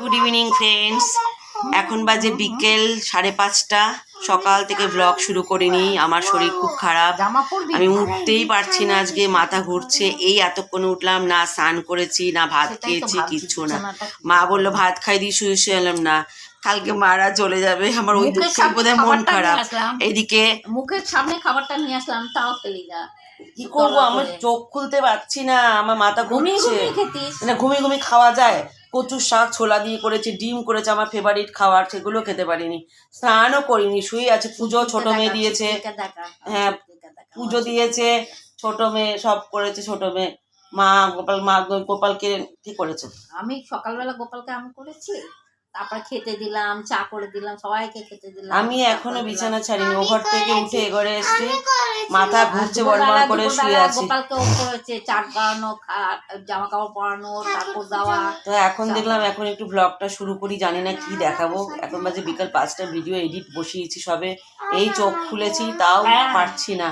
Good evening friends এখন বাজে বিকেল সাড়ে পাঁচটা। সকাল থেকে ব্লগ শুরু করিনি। আমার শরীর খুব খারাপ। আমি উঠতেই পারছি না আজকে মাথা ঘুরছে। এই এতক্ষণে উঠলাম না স্নান করেছি না ভাত খেয়েছি কিচ্ছু না। মা বলল ভাত খাই দিয়ে শুয়ে শুয়ে এলাম না। কালকে মারা চলে যাবে। আমার ওই দুঃখে বোধহয় মন খারাপ। এইদিকে মুখের সামনে খাবারটা নিয়ে আসলাম তাও খেলি না। কি করব? আমার চোখ খুলতে পারছি না। আমার মাথা ঘুমিয়ে ঘুমিয়ে খেতিস। না ঘুমিয়ে ঘুমিয়ে খাওয়া যায়। কচুর শাক ছোলা দিয়ে করেছি ডিম করেছে আমার ফেভারিট খাবার সেগুলো খেতে পারিনি। স্নানও করিনি শুয়ে আছে। পুজো ছোট মেয়ে দিয়েছে। হ্যাঁ, পুজো দিয়েছে ছোট মেয়ে সব করেছে ছোট মেয়ে। মা গোপাল মা গোপালকে কি করেছে? আমি সকালবেলা গোপালকে আমি করেছি তারপরে খেতে দিলাম চা করে দিলাম সবাইকে খেতে দিলাম। আমি এখনও বিছানা। ছাড়িনি ওভার থেকে উঠে এঘরে এসছি। মাথা ঘুরছে দুপুরবেলা- করে শুয়ে আছি। গোপালকে ও করেছে চাট বানানো জামা কাপড় পরানো তারপর দেওয়া তো এখন দেখলাম এখন একটু ব্লগটা শুরু করি জানি না কি দেখাবো। এখন বাজে বিকাল পাঁচটা ভিডিও এডিট বসিয়েছি সবে। এই চোখ খুলেছি তাও হ্যাঁ। পারছি না।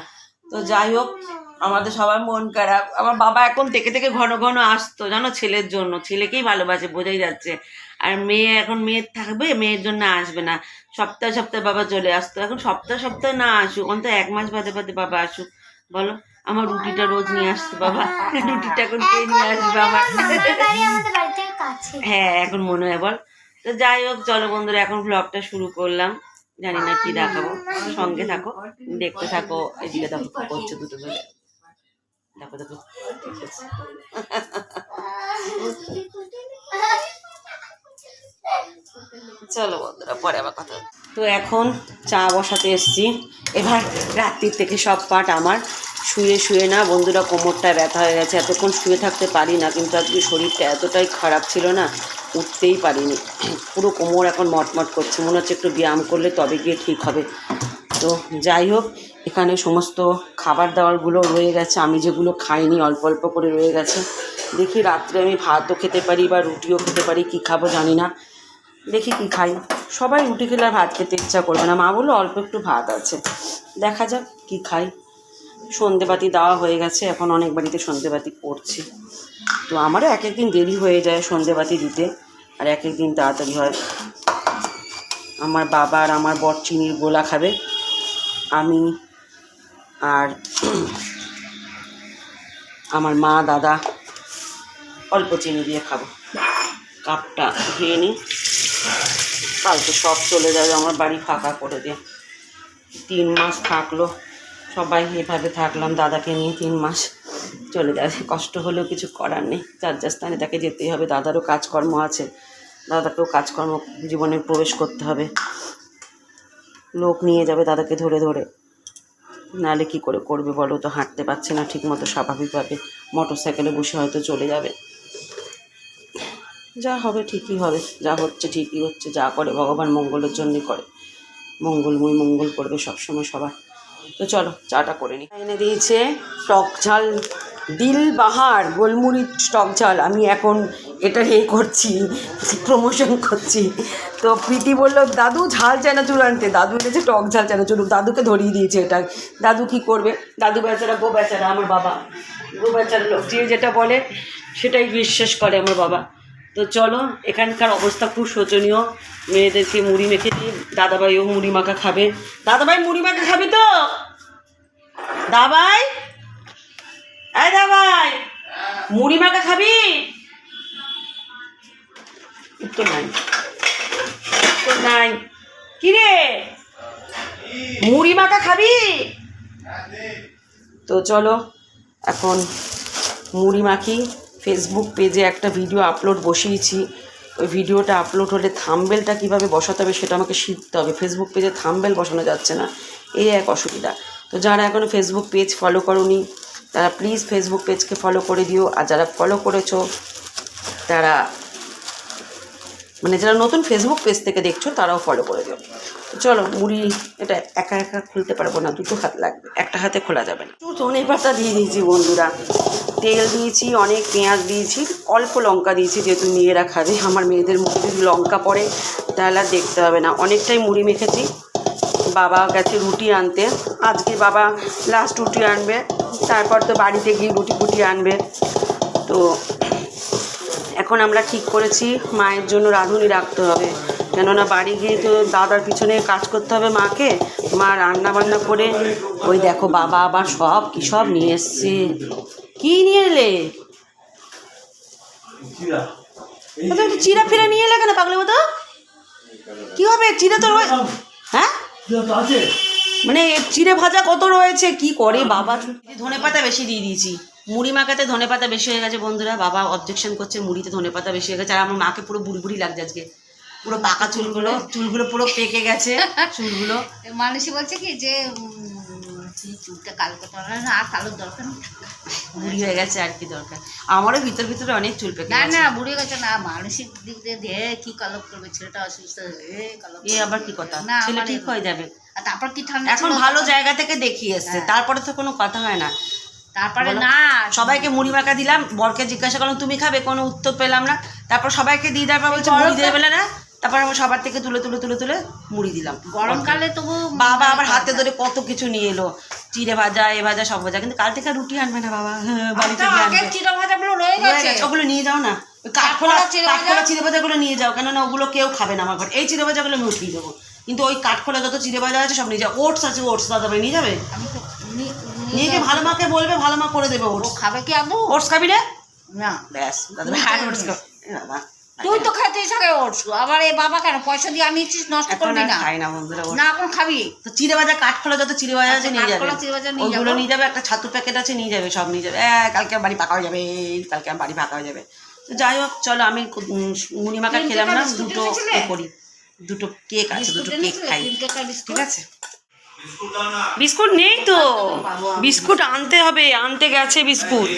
তো যাই হোক আমাদের সবার মন খারাপ। আমার বাবা এখন থেকে থেকে ঘন ঘন আসতো জানো ছেলের জন্য। ছেলেকেই ভালোবাসে বোঝাই যাচ্ছে। আর মেয়ে এখন মেয়ে থাকবে মেয়ের জন্য আসবে না। সপ্তাহে সপ্তাহে বাবা চলে আসতো। এখন সপ্তাহে সপ্তাহে না আসুক অন্তত এক মাস বাদে বাদে বাবা আসুক। বলো আমার রুটিটা রোজ নিয়ে আসতো বাবা। রুটিটা এখন কে নিয়ে আসবে আমার? কাছে। হ্যাঁ এখন মনে হয় বল। তো যাই হোক চলো বন্ধুরা এখন ব্লগটা শুরু করলাম। জানি না কি দেখাবো। সঙ্গে থাকো দেখতে থাকো এদিকে দেখো করছে দুটো মিলে দেখো দেখো। চলো বন্ধুরা, পরে আবার কথা তো এখন চা বসাতে এসছি। এবার রাত্রির থেকে সব পাট আমার। শুয়ে শুয়ে না বন্ধুরা কোমরটা ব্যথা হয়ে গেছে। এতক্ষণ শুয়ে থাকতে পারি না, কিন্তু আজকে শরীরটা এতটাই খারাপ ছিল না, উঠতেই পারিনি। পুরো কোমর এখন মটমট করছে। মনে হচ্ছে একটু ব্যায়াম করলে তবে গিয়ে ঠিক হবে। তো যাই হোক, এখানে সমস্ত খাবার দাবারগুলো রয়ে গেছে। আমি যেগুলো খাইনি, অল্প অল্প করে রয়ে গেছে। দেখি রাত্রে আমি ভাতও খেতে পারি বা রুটিও খেতে পারি, কী খাব জানি না। দেখি কি খাই। সবাই রুটি খেলে আর ভাত খেতে ইচ্ছা করবে না। মা বলল, অল্প একটু ভাত আছে। দেখা যাক কি খাই। সন্ধেবাতি দেওয়া হয়ে গেছে। এখন অনেক বাড়িতে সন্ধেবাতি পড়ছে তো আমারও এক একদিন দেরি হয়ে যায় সন্ধেবাতি দিতে। আর এক একদিন তাড়াতাড়ি হয়। আমার বাবা আর আমার বর চিনির গোলা খাবে। আমি আর আমার মা, দাদা অল্প চিনি দিয়ে খাব। কাপটা ধুয়ে নিই। কালকে সব চলে যাবে, আমার বাড়ি ফাঁকা করে দিয়ে তিন মাস থাকল, সবাই এভাবে থাকলাম, দাদাকে নিয়ে তিন মাস চলে যাবে। কষ্ট হলেও কিছু করার নেই, যার যার স্থানে তাকে যেতেই হবে। দাদারও কাজকর্ম আছে, দাদাকেও কাজকর্ম জীবনে প্রবেশ করতে হবে। লোক নিয়ে যাবে দাদাকে ধরে ধরে। নাহলে কি করে করবে বলো তো, হাঁটতে পারছে না ঠিক মতো স্বাভাবিকভাবে। মোটর সাইকেলে বসে হয়তো চলে যাবে। যা হবে ঠিকই হবে, যা হচ্ছে ঠিকই হচ্ছে, যা করে ভগবান মঙ্গলের জন্যই করে। মঙ্গলময় মঙ্গল করবে সবসময় সবার। তো চলো, চাটা করে নি। এনে দিয়েছে টক ঝাল, দিল বাহার গোলমুড়ির টক ঝাল। আমি এখন এটা এ করছি প্রমোশন করছি। তো প্রীতি বলল, দাদু, ঝাল চানাচুর আনতে। দাদু এনেছে টক ঝাল চানাচুর দাদুকে ধরিয়ে দিয়েছে এটা। দাদু কি করবে? দাদু বেচারা, গো বেচারা, আমার বাবা। গো বেচারা লোক। যে যেটা বলে, সেটাই বিশ্বাস করে আমার বাবা। তো চলো, এখানকার অবস্থা খুব শোচনীয়। মেয়েদেরকে মুড়ি মেখে দিই, দাদাভাইও মুড়ি মাখা খাবে। দাদাভাই মুড়ি মাখা খাবে তো? দাবাই এই দাবাই মুড়ি মাখা খাবি? উত্তর নাই। উত্তর নাই। কিরে? মুড়ি মাখা খাবি? তো চলো, এখন মুড়ি মাখি। ফেসবুক পেজে একটা ভিডিও আপলোড বসিয়েছি। ওই ভিডিওটা আপলোড হলে থামবেলটা কীভাবে বসাতে হবে সেটা আমাকে শিখতে হবে। ফেসবুক পেজে থামবেল বসানো যাচ্ছে না। এই এক অসুবিধা। তো যারা এখনও ফেসবুক পেজ ফলো করনি, তারা প্লিজ ফেসবুক পেজকে ফলো করে দিও। আর যারা ফলো করেছ, তারা মানে যারা নতুন ফেসবুক পেজ থেকে দেখছ, তারাও ফলো করে দিও। চলো, মুড়ি এটা একা একা খুলতে পারব না, দুটো হাত লাগবে, একটা হাতে খোলা যাবে না। একটু ধনে পাতা দিয়ে দিয়েছি বন্ধুরা। তেল দিয়েছি, অনেক পেঁয়াজ দিয়েছি, অল্প লঙ্কা দিয়েছি যেহেতু মেয়েরা খাবে আমার মেয়েদের মুখে যদি লঙ্কা পড়ে, তাহলে আর দেখতে হবে না। অনেকটাই মুড়ি মেখেছি। বাবা গেছে রুটি আনতে। আজকে বাবা লাস্ট রুটি আনবে। তারপর তো বাড়িতে গিয়ে রুটি ফুটি আনবে। তো এখন আমরা ঠিক করেছি মায়ের জন্য রাঁধুনি রাখতে হবে। কেননা বাড়ি গিয়ে তো দাদার পিছনে কাজ করতে হবে মাকে মা রান্না বান্না করে ওই দেখো বাবা আবার সব কী সব নিয়ে এসছে। কী নিয়ে এলে? চিরা। ফিরা নিয়ে এলে কেন পাগলে মতো? কি হবে? চিড়ে তো রয়ে হ্যাঁ? মানে চিড়ে ভাজা কত রয়েছে? কি করে? বাবা ধনে পাতা বেশি দিয়ে দিয়েছি। মুড়ি মাখাতে ধনে পাতা বেশি হয়ে গেছে বন্ধুরা। বাবা অবজেকশন করছে মুড়িতে ধনে পাতা বেশি হয়ে গেছে। আর আমার মাকে পুরো বুড়ি বুড়ি লাগছে আজকে। পুরো পাকা চুলগুলো চুলগুলো পুরো পেকে গেছে চুলগুলো। মানুষই বলছে কি যে চুলটা কালো করতে না আর কালোর দরকার বুড়ি হয়ে গেছে আর কি দরকার। আমারও ভিতর ভিতরে অনেক চুল পেকে না না বুড়ি গেছে না মানসিক দিক দিয়ে দিয়ে কি কালো করবে ছেলেটা অসুস্থ এ কালো এ আবার কি কথা? না, ছেলে ঠিক হয়ে যাবে। আর তারপর কি ঠান্ডা এখন ভালো জায়গা থেকে দেখিয়ে এসছে। হ্যাঁ। তারপরে তো কোনো কথা হয় না। তারপরে না সবাইকে মুড়ি মাখা দিলাম বরকে জিজ্ঞাসা করলাম তুমি খাবে? কোনো উত্তর পেলাম না। তারপর সবাইকে দিয়ে দেওয়ার পর বলছে মুড়ি দিয়ে পেলে না। তারপর আমি সবার থেকে তুলে তুলে তুলে তুলে মুড়ি দিলাম। গরমকালে তবু বাবা আবার হাতে ধরে কত কিছু নিয়ে এলো। চিড়ে ভাজা এ ভাজা সব ভাজা। কিন্তু কাল থেকে রুটি আনবে না বাবা। হ্যাঁ, বাড়ি থেকে আগের আনবে। ভাজাগুলো রয়ে রয়ে গেছে? গেছে, ওগুলো নিয়ে যাও না। কাঠখোলা কাঠখোলা চিড়ে চিড়ে ভাজাগুলো নিয়ে যাও কেননা ওগুলো কেউ খাবে না আমার ঘরে। এই চিড়ে ভাজাগুলো আমি উঠিয়ে দেবো। কিন্তু ওই কাঠখোলা যত চিড়ে ভাজা আছে সব নিয়ে যাও। ওটস আছে ওটস দাদা ভাই নিয়ে যাবে? নিয়ে গিয়ে ভালো মাকে বলবে ভালো মা করে দেবে ওটস। খাবে কি আবু ওটস খাবি রে? না। ব্যাস আর ওটস তুই তো খেতে থাকে ওটস। আবার এই বাবা কেন? পয়সা দিয়ে আমি নষ্ট করবি না। খাই না বন্ধুরা না এখন খাবি। তো চিড়ে ভাজা কাঠখোলা যত চিড়ে বাজার আছে আচ্ছা, নিয়ে যাবে। ওগুলো নিয়ে যাবে একটা ছাতু প্যাকেট আছে নিয়ে যাবে সব নিয়ে যাবে। এ, কালকে আমার বাড়ি পাকা হয়ে যাবে কালকে আমার বাড়ি পাকা হয়ে যাবে। তো যাই হোক চলো আমি মুড়ি মাখা খেলাম না দুটো করি। দুটো কেক আছে দুটো কেক খাই? ঠিক আছে? বিস্কুট নেই তো। বিস্কুট আনতে হবে আনতে গেছে বিস্কুট।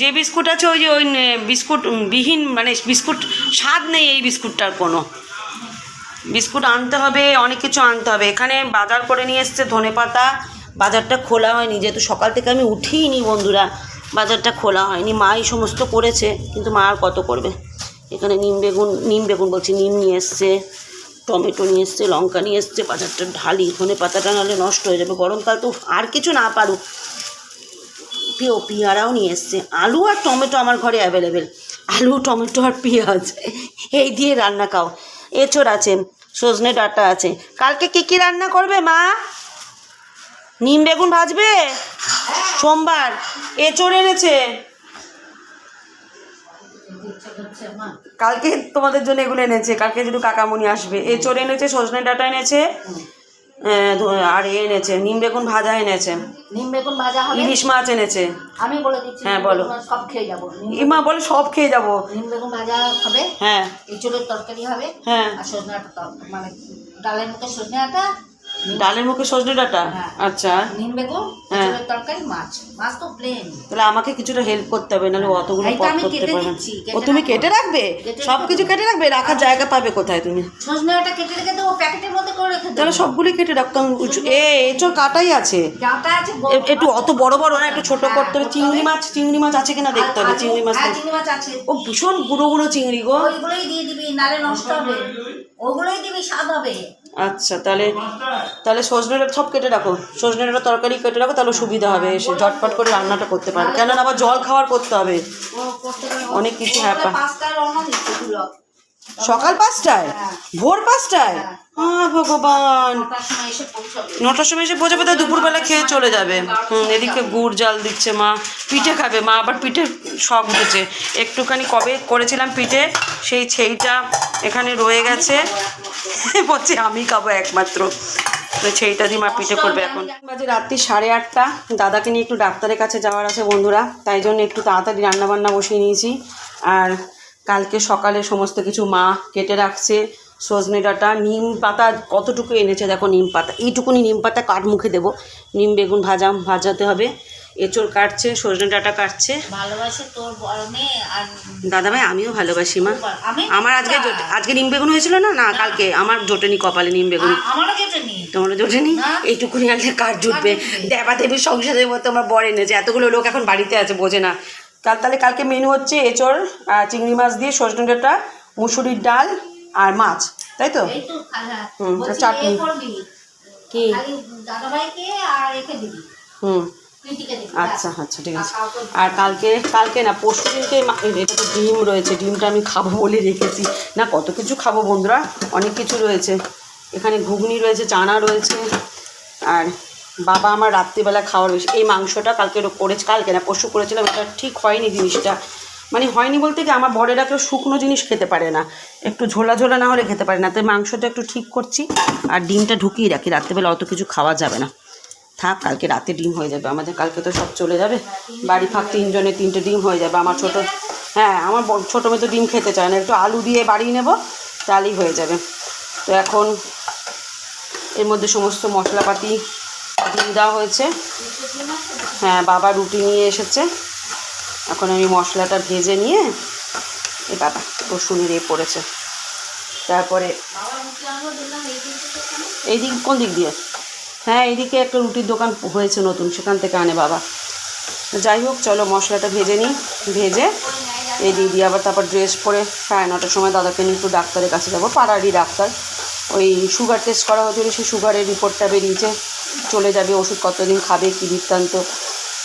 যে বিস্কুট আছে ওই যে ওই বিস্কুট বিহীন মানে বিস্কুট স্বাদ নেই এই বিস্কুটটার কোনো। বিস্কুট আনতে হবে অনেক কিছু আনতে হবে। এখানে বাজার করে নিয়ে এসছে ধনে পাতা। বাজারটা খোলা হয়নি যেহেতু সকাল থেকে আমি উঠিনি বন্ধুরা বাজারটা খোলা হয়নি। মা এই সমস্ত করেছে কিন্তু মা আর কত করবে? এখানে নিম বেগুন নিম বেগুন বলছি নিম নিয়ে এসছে। টমেটো নিয়ে এসছে, লঙ্কা নিয়ে এসছে বাজারটা ঢালি, ধনে পাতাটা নাহলে নষ্ট হয়ে যাবে। গরমকাল তো আর কিছু না পারুক। পেও পেয়ারাও নিয়ে এসছে। আলু আর টমেটো আমার ঘরে অ্যাভেলেবেল আলু, টমেটো আর পেঁয়াজ। এই দিয়ে রান্না খাও। এঁচড় আছে, সজনে ডাঁটা আছে। কালকে কী কী রান্না করবে মা? নিম বেগুন ভাজবে? সোমবার। এঁচড় এনেছে। কালকে তোমাদের জন্য এগুলো এনেছে। কালকে যদি কাকামুনি আসবে। এঁচড় এনেছে সজনে ডাঁটা এনেছে আর এ এনেছে নিম বেগুন ভাজা এনেছে। নিম বেগুন ভাজা হবে? ইলিশ মাছ এনেছে। আমি বলে দিচ্ছি হ্যাঁ, বলো। সব খেয়ে যাব। ইমা বলে সব খেয়ে যাব। নিম বেগুন ভাজা হবে। হ্যাঁ। এঁচুড়ের তরকারি হবে। হ্যাঁ। আর সজনে মানে ডালের মতো সজনে আটা ডালের মুখে সজনে ডাঁটা? হ্যাঁ। আচ্ছা। নিম বেগুন হ্যাঁ। তরকারি মাছ। মাছ তো প্লেন তাহলে আমাকে কিছুটা হেল্প করতে হবে নাহলে অতগুলো পথ করতে পারবে ও তুমি কেটে রাখবে? সব কিছু কেটে রাখবে? রাখার জায়গা পাবে কোথায় তুমি? সজনে আটা কেটে রেখে দেবো প্যাকেটের মধ্যে করে রেখে তাহলে সবগুলি কেটে রাখতাম এ এচোর কাটাই আছে। একটু অত বড় বড় না একটু ছোট করতে হবে। চিংড়ি মাছ চিংড়ি মাছ আছে কিনা দেখতে হবে চিংড়ি মাছ হ্যাঁ চিংড়ি মাছ আছে। ও ভীষণ গুঁড়ো গুঁড়ো চিংড়ি গো। ওইগুলোই দিয়ে দিবি নালে নষ্ট হবে। ওগুলোই দিবি স্বাদ হবে। আচ্ছা তাহলে তাহলে সজনে ডাঁটা সব কেটে রাখো। সজনে ডাঁটা তরকারি কেটে রাখো তাহলে সুবিধা হবে এসে ঝটপট করে রান্নাটা করতে পারবে কেননা আবার জল খাওয়ার করতে হবে। পারে। অনেক কিছু হ্যাপা সকাল পাঁচটায়। ভোর পাঁচটায়? ভগবান। নটার সময় এসে পৌঁছাবে দুপুরবেলা খেয়ে চলে যাবে। হুম, এদিকে গুড় জাল দিচ্ছে মা, পিঠে খাবে। মা আবার পিঠে শখ উঠেছে। একটুখানি কবে করেছিলাম পিঠে, সেই সেইটা এখানে রয়ে গেছে। বলছে, আমি খাব একমাত্র। তো দিয়ে মা পিঠে করবে এখন। বাজে রাত্রি সাড়ে আটটা। দাদাকে নিয়ে একটু ডাক্তারের কাছে যাওয়ার আছে বন্ধুরা, তাই জন্য একটু তাড়াতাড়ি রান্নাবান্না বসিয়ে নিয়েছি। আর কালকে সকালে সমস্ত কিছু মা কেটে রাখছে। সজনে ডাঁটা নিম পাতা কতটুকু এনেছে দেখো নিম পাতা। এইটুকুনি নিম পাতা কাঠ মুখে দেবো? নিম বেগুন ভাজা ভাজাতে হবে। এঁচড় কাটছে সজনে ডাঁটা কাটছে। ভালোবাসে তোর আর দাদাভাই আমিও ভালোবাসি মা। আমার আজকে আজকে নিম বেগুন হয়েছিল না? না কালকে। আমার জোটেনি কপালে নিম বেগুন। তোমার জোটেনি। এইটুকুনি আনলে কাঠ জুটবে? জুটবে? দেবা দেবীর সংসারের মতো আমার বর এনেছে। এতগুলো লোক এখন বাড়িতে আছে বোঝে না। কাল তাহলে কালকে মেনু হচ্ছে এঁচড় চিংড়ি মাছ দিয়ে সজনে ডাঁটা মুসুরির ডাল আর মাছ তাই তো? হুম, চাটনি। কি? হুম। আচ্ছা আচ্ছা ঠিক আছে। আর কালকে কালকে না পরশু দিনকে এটা তো ডিম রয়েছে ডিমটা আমি খাব বলে রেখেছি। না কত কিছু খাব বন্ধুরা? অনেক কিছু রয়েছে। এখানে ঘুগনি রয়েছে চানা রয়েছে আর বাবা আমার রাত্রিবেলা খাওয়ার বেশি এই মাংসটা কালকে করেছে কালকে না, পরশু করেছিলাম, এটা ঠিক হয়নি জিনিসটা। মানে হয়নি বলতে কি, আমার বরেরা কেউ শুকনো জিনিস খেতে পারে না। একটু ঝোলা ঝোলা না হলে খেতে পারে না। তাই মাংসটা একটু ঠিক করছি আর ডিমটা ঢুকিয়ে রাখি। রাত্রিবেলা অত কিছু খাওয়া যাবে না। থাক, কালকে রাতে ডিম হয়ে যাবে। আমাদের কালকে তো সব চলে যাবে। বাড়ি ফাঁক তিনজনে, তিনটে ডিম হয়ে যাবে। আমার ছোট হ্যাঁ আমার ছোটো মেয়ে তো ডিম খেতে চায় না। একটু আলু দিয়ে বাড়িয়ে নেব, তাহলেই হয়ে যাবে। তো এখন এর মধ্যে সমস্ত মশলাপাতি দিয়ে দেওয়া হয়েছে। হ্যাঁ বাবা রুটি নিয়ে এসেছে। এখন আমি মশলাটা ভেজে নিয়ে, এ বাবা রসুনের এ পড়েছে। তারপরে? এই দিক কোন দিক দিয়ে? হ্যাঁ এইদিকে একটা রুটির দোকান হয়েছে নতুন, সেখান থেকে আনে বাবা। যাই হোক, চলো মশলাটা ভেজে নিই, ভেজে এই দিয়ে দিয়ে আবার তারপর ড্রেস পরে সাড়ে নটার সময় দাদাকে নিয়ে একটু ডাক্তারের কাছে যাব, পাড়ারই ডাক্তার। ওই সুগার টেস্ট করা হয়েছিল, সেই সুগারের রিপোর্টটা বেরিয়েছে। চলে যাবে ওষুধ কতদিন খাবে কী বৃত্তান্ত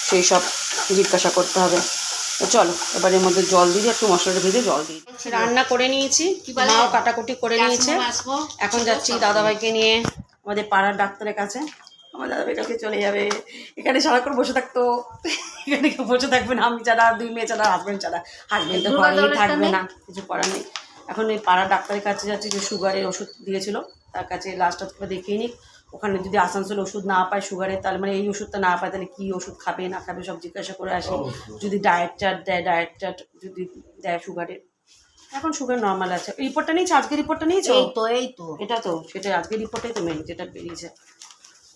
সেই সব জিজ্ঞাসা করতে হবে। চলো এবার এর মধ্যে জল দিয়ে একটু মশলাটা ভেজে জল দিই। রান্না করে নিয়েছি মাও কাটাকুটি করে নিয়েছে। এখন যাচ্ছি দাদাভাইকে নিয়ে আমাদের পাড়ার ডাক্তারের কাছে। আমার দাদাভাই কাছে চলে যাবে। এখানে সারাক্ষণ বসে থাকতো। এখানে কেউ বসে থাকবে না আমি ছাড়া দুই মেয়ে ছাড়া হাজবেন্ড ছাড়া। হাজবেন্ড তো ঘরেই থাকবে না কিছু করার নেই। এখন ওই পাড়ার ডাক্তারের কাছে যাচ্ছি যে সুগারের ওষুধ দিয়েছিল তার কাছে লাস্ট দেখিয়ে নিক। ওখানে যদি আসানসোল ওষুধ না পায় সুগারের তাহলে মানে এই ওষুধটা না পায় তাহলে কী ওষুধ খাবে না খাবে সব জিজ্ঞাসা করে আসে। যদি ডায়েট চার্ট দেয় ডায়েট চার্ট যদি দেয় সুগারের এখন সুগার নর্মাল আছে। রিপোর্টটা নিয়েছো? আজকে রিপোর্টটা নিয়েছো? এই তো এই তো। এটা তো সেটা আজকে রিপোর্টেই তো মেন যেটা বেরিয়েছে।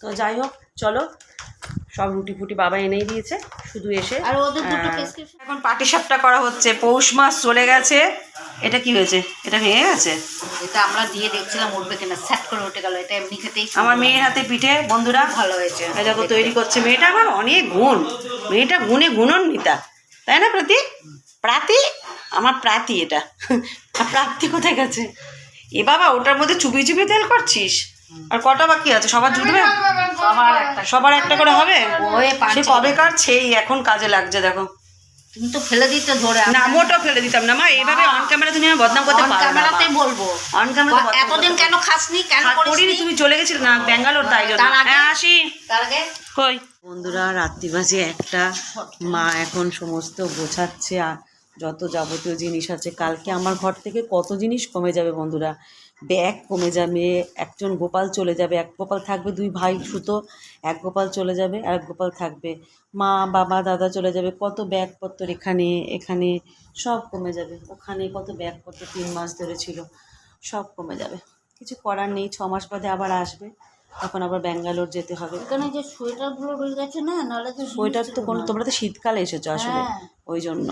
তো যাই হোক চলো। সব রুটি ফুটি বাবা এনেই দিয়েছে শুধু এসে আর ওদের দুটো প্রেসক্রিপশন এখন পাটি সাপটা করা হচ্ছে পৌষ মাস চলে গেছে। এটা কি হয়েছে? এটা ভেঙে গেছে? এটা আমরা দিয়ে দেখছিলাম উঠবে কিনা স্যাট করে উঠে গেল। এটা এমনি খেতেই আমার মেয়ের হাতে পিঠে বন্ধুরা। ভালো হয়েছে। এই দেখো তৈরি করছে মেয়েটা। আমার অনেক গুণ। মেয়েটা গুণে গুণান্বিতা। তাই না প্রতি? প্রাতি? আমার প্রাতি এটা। আর প্রাপ্তি কোথায় গেছে? এ বাবা ওটার মধ্যে চুপি চুপি তেল করছিস? আর কটা বাকি আছে? সবার জুটবে? সবার একটা করে হবে। সে কবেকার? সেই এখন কাজে লাগছে দেখো। তুমি তো ফেলে দিতে ধরে না মোটেও ফেলে দিতাম না মা। এইভাবে অন ক্যামেরা তুমি আমার বদনাম করতে পারো ক্যামেরাতেই বলব। অন ক্যামেরা এতদিন কেন খাসনি? কেন করিনি তুমি চলে গেছিলে না ব্যাঙ্গালোর তাই জন্য। হ্যাঁ আসি। তার আগে? কই? বন্ধুরা রাত্রি বাজে একটা মা এখন সমস্ত গোছাচ্ছে আর যত যাবতীয় জিনিস আছে কালকে আমার ঘর থেকে কত জিনিস কমে যাবে বন্ধুরা? ব্যাগ কমে যাবে একজন গোপাল চলে যাবে এক গোপাল থাকবে দুই ভাই সুতো এক গোপাল চলে যাবে আর এক গোপাল থাকবে। মা বাবা দাদা চলে যাবে কত ব্যাগপত্র এখানে এখানে সব কমে যাবে। ওখানে কত ব্যাগপত্র তিন মাস ধরে ছিল সব কমে যাবে। কিছু করার নেই ছ মাস বাদে আবার আসবে তখন আবার ব্যাঙ্গালোর যেতে হবে। এখানে যে সোয়েটারগুলো রয়ে গেছে না নাহলে তো সোয়েটার তো কোনো তোমরা তো শীতকালে এসেছ আসলে হ্যাঁ। ওই জন্য।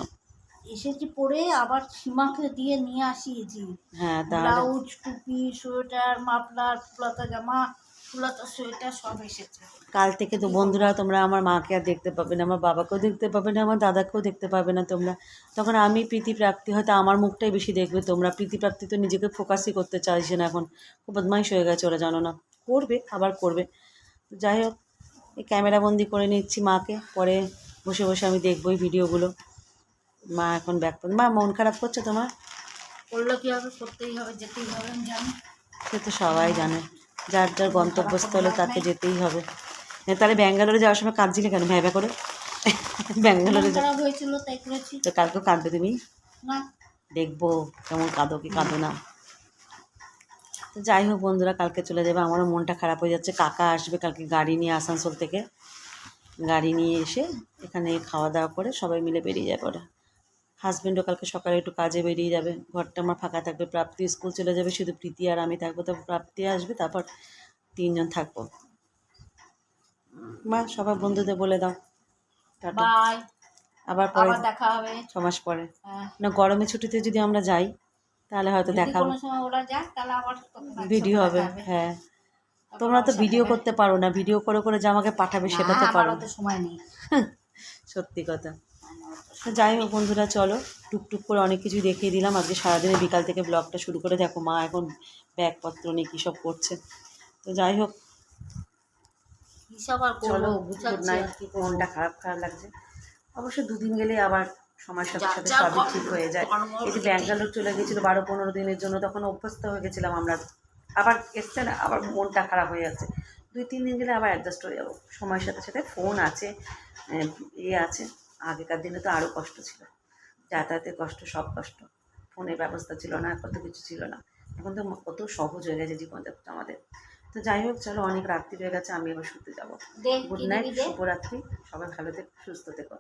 এসেছি পরে আবার সীমাকে দিয়ে নিয়ে আসিয়েছি। হ্যাঁ ব্লাউজ টুপি সোয়েটার মাফলার ফুলাতা জামা ফুলাতা সোয়েটার সব এসেছে। কাল থেকে তো বন্ধুরা তোমরা আমার মাকে আর দেখতে পাবে না আমার বাবাকেও দেখতে পাবে না আমার দাদাকেও দেখতে পাবে না তোমরা। তখন আমি প্রীতি প্রাপ্তি হয়তো আমার মুখটাই বেশি দেখবে তোমরা। প্রীতি প্রাপ্তি তো নিজেকে ফোকাসই করতে চাইছে না এখন। খুব বদমাইশ হয়ে গেছে ওরা জানো না। করবে আবার করবে। যাই হোক এই ক্যামেরাবন্দি করে নিচ্ছি মাকে। পরে বসে বসে আমি দেখব এই ভিডিওগুলো মা এখন ব্যাক মা মন খারাপ করছে তোমার? করলে কি হবে করতেই হবে যেতেই হবে আমি জানি। সে তো সবাই জানে। যার যার গন্তব্যস্থলে তাকে যেতেই হবে। হ্যাঁ, তাহলে ব্যাঙ্গালোরে যাওয়ার সময় কাঁদছিলে কেন? ভ্যাবা করে। ব্যাঙ্গালোরে খারাপ হয়েছিল তাই করেছি। তো কালকেও কাঁদবে তুমি? না। দেখব কেমন কাঁদো কি কাঁদো না। তো যাই হোক বন্ধুরা কালকে চলে যাবে। আমারও মনটা খারাপ হয়ে যাচ্ছে। কাকা আসবে কালকে গাড়ি নিয়ে আসানসোল থেকে। গাড়ি নিয়ে এসে এখানে খাওয়া দাওয়া করে সবাই মিলে বেরিয়ে যাবে ওরা। হাজব্যান্ডও কালকে সকালে একটু কাজে বেরিয়ে যাবে। ঘরটা আমার ফাঁকা থাকবে। প্রাপ্তি স্কুল চলে যাবে। শুধু প্রীতি আর আমি থাকব। তারপর প্রাপ্তি আসবে। তারপর তিনজন থাকব। মা সবার বন্ধুদের বলে দাও। টাটা। আবার পরে দেখা হবে। ছ মাস পরে। হ্যাঁ। না গরমের ছুটিতে যদি আমরা যাই তাহলে হয়তো যদি দেখা কোনো সময় ওরা যাক তাহলে আবার তখন একসাথে ভিডিও হবে। হ্যাঁ। তোমরা তো ভিডিও করতে পারো না। ভিডিও করে করে যে আমাকে পাঠাবে সেটা তো পারো সময় নেই। সত্যি কথা। যাই হোক বন্ধুরা চলো টুকটুক করে অনেক কিছু দেখিয়ে দিলাম। আজকে সারাদিনে বিকাল থেকে ব্লগটা শুরু করে দেখো মা এখন ব্যাগপত্র নিয়ে কী সব করছে। তো যাই হোক আর চলো গুড নাইট কি। মনটা খারাপ খারাপ লাগছে। অবশ্য দুদিন গেলে আবার সময়ের সাথে সাথে সবই ঠিক হয়ে যায়। এই যে ব্যাঙ্গালোর চলে গেছিল বারো পনেরো দিনের জন্য তখন অভ্যস্ত হয়ে গেছিলাম আমরা। আবার এসছে না আবার মনটা খারাপ হয়ে যাচ্ছে। দুই তিন দিন গেলে আবার অ্যাডজাস্ট হয়ে যাব। সময়ের সাথে সাথে ফোন আছে ইয়ে আছে। আগেকার দিনে তো আরও কষ্ট ছিল। যাতায়াতের কষ্ট সব কষ্ট। ফোনের ব্যবস্থা ছিল না কত কিছু ছিল না। এখন তো কত সহজ হয়ে গেছে জীবনযাত্রা আমাদের। তো যাই হোক চলো অনেক রাত্রি হয়ে গেছে আমি এবার শুতে যাব। গুড নাইট শুভরাত্রি। সবাই ভালো থেকো সুস্থ থেকো।